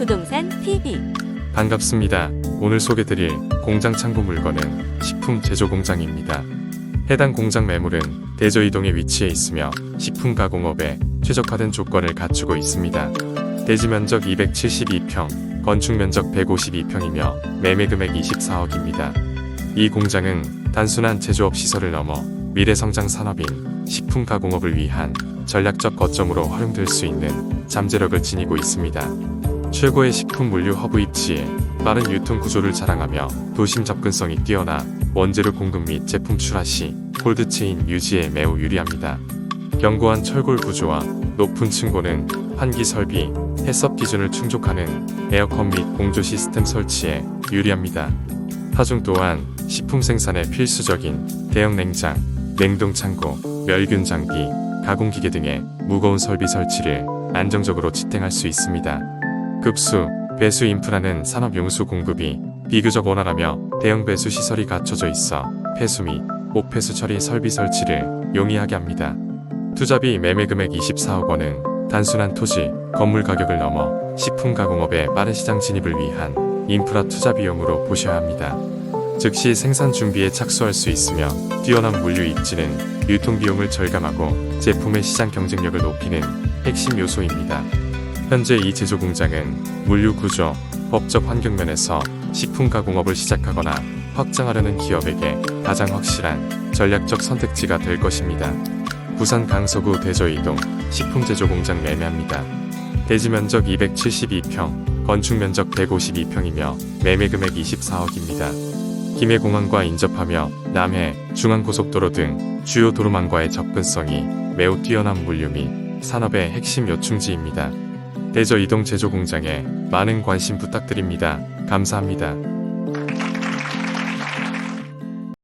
부동산 TV 반갑습니다. 오늘 소개드릴 공장 창고 물건은 식품 제조 공장입니다. 해당 공장 매물은 대저 이동에 위치해 있으며 식품 가공업에 최적화된 조건을 갖추고 있습니다. 대지 면적 272평, 건축 면적 152평이며 매매 금액 24억입니다. 이 공장은 단순한 제조업 시설을 넘어 미래 성장 산업인 식품 가공업을 위한 전략적 거점으로 활용될 수 있는 잠재력을 지니고 있습니다. 최고의 식품 물류 허브 입지에 빠른 유통 구조를 자랑하며 도심 접근성이 뛰어나 원재료 공급 및 제품 출하 시 콜드체인 유지에 매우 유리합니다. 견고한 철골 구조와 높은 층고는 환기 설비, 해썹 기준을 충족하는 에어컨 및 공조 시스템 설치에 유리합니다. 하중 또한 식품 생산에 필수적인 대형 냉장, 냉동 창고, 멸균 장비, 가공기계 등의 무거운 설비 설치를 안정적으로 지탱할 수 있습니다. 급수, 배수 인프라는 산업 용수 공급이 비교적 원활하며 대형 배수 시설이 갖춰져 있어 폐수 및 오폐수 처리 설비 설치를 용이하게 합니다. 투자비 매매 금액 24억 원은 단순한 토지, 건물 가격을 넘어 식품 가공업의 빠른 시장 진입을 위한 인프라 투자 비용으로 보셔야 합니다. 즉시 생산 준비에 착수할 수 있으며 뛰어난 물류 입지는 유통 비용을 절감하고 제품의 시장 경쟁력을 높이는 핵심 요소입니다. 현재 이 제조 공장은 물류 구조, 법적 환경 면에서 식품 가공업을 시작하거나 확장하려는 기업에게 가장 확실한 전략적 선택지가 될 것입니다. 부산 강서구 대저이동 식품 제조 공장 매매합니다. 대지 면적 272평, 건축 면적 152평이며 매매 금액 24억입니다. 김해공항과 인접하며 남해, 중앙고속도로 등 주요 도로망과의 접근성이 매우 뛰어난 물류 및 산업의 핵심 요충지입니다. 대저 이동 제조 공장에 많은 관심 부탁드립니다. 감사합니다.